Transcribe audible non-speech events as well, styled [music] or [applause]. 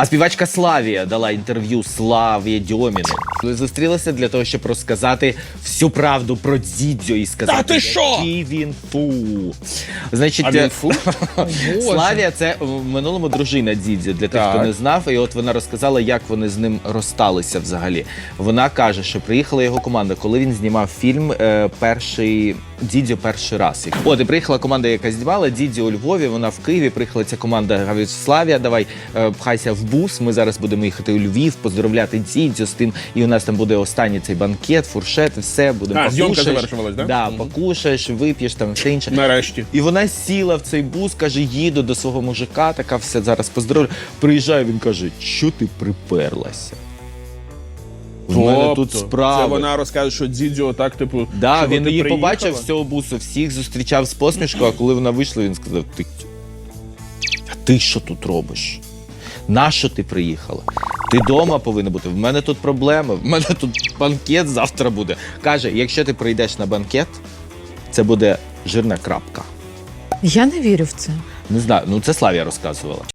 А співачка Славія дала інтерв'ю Славі Дьоміну. Ви зустрілися для того, щоб розказати всю правду про Дідзьо і сказати, Та ти що? який він фу. Значить, А він е, фу? [laughs] Славія це в минулому дружина Дідзьо, для тих, хто Так. не знав. І от вона розказала, як вони з ним розсталися взагалі. Вона каже, що приїхала його команда, коли він знімав фільм е, перший Дідзьо перший раз. От і приїхала команда, яка знімала Дідзьо у Львові. Вона в Києві. Приїхала ця команда. Говорить, Славія, давай е, пхайся в бус. Ми зараз будемо їхати у Львів, поздоровляти Дідзьо з тим. І у нас там буде останній цей банкет, фуршет, все будемо зйомка покушаєш. завершувалась, да? Да, покушаєш, вип'єш там все інше. Нарешті. І вона сіла в цей бус, каже, їду до свого мужика, така все зараз поздоровлю. Приїжджає, він каже, що ти приперлася? В мене тут справи. Це вона розкаже, що Дідзьо так, типу. Да, чого він ти її приїхала? побачив з цього бусу, всіх зустрічав з посмішкою, а коли вона вийшла, він сказав: Ти а ти що тут робиш? Нащо ти приїхала? Ти вдома повинна бути. В мене тут проблеми, в мене тут банкет завтра буде. Каже: якщо ти прийдеш на банкет, це буде жирна крапка. Я не вірю в це. Не знаю, ну це Славія розказувала.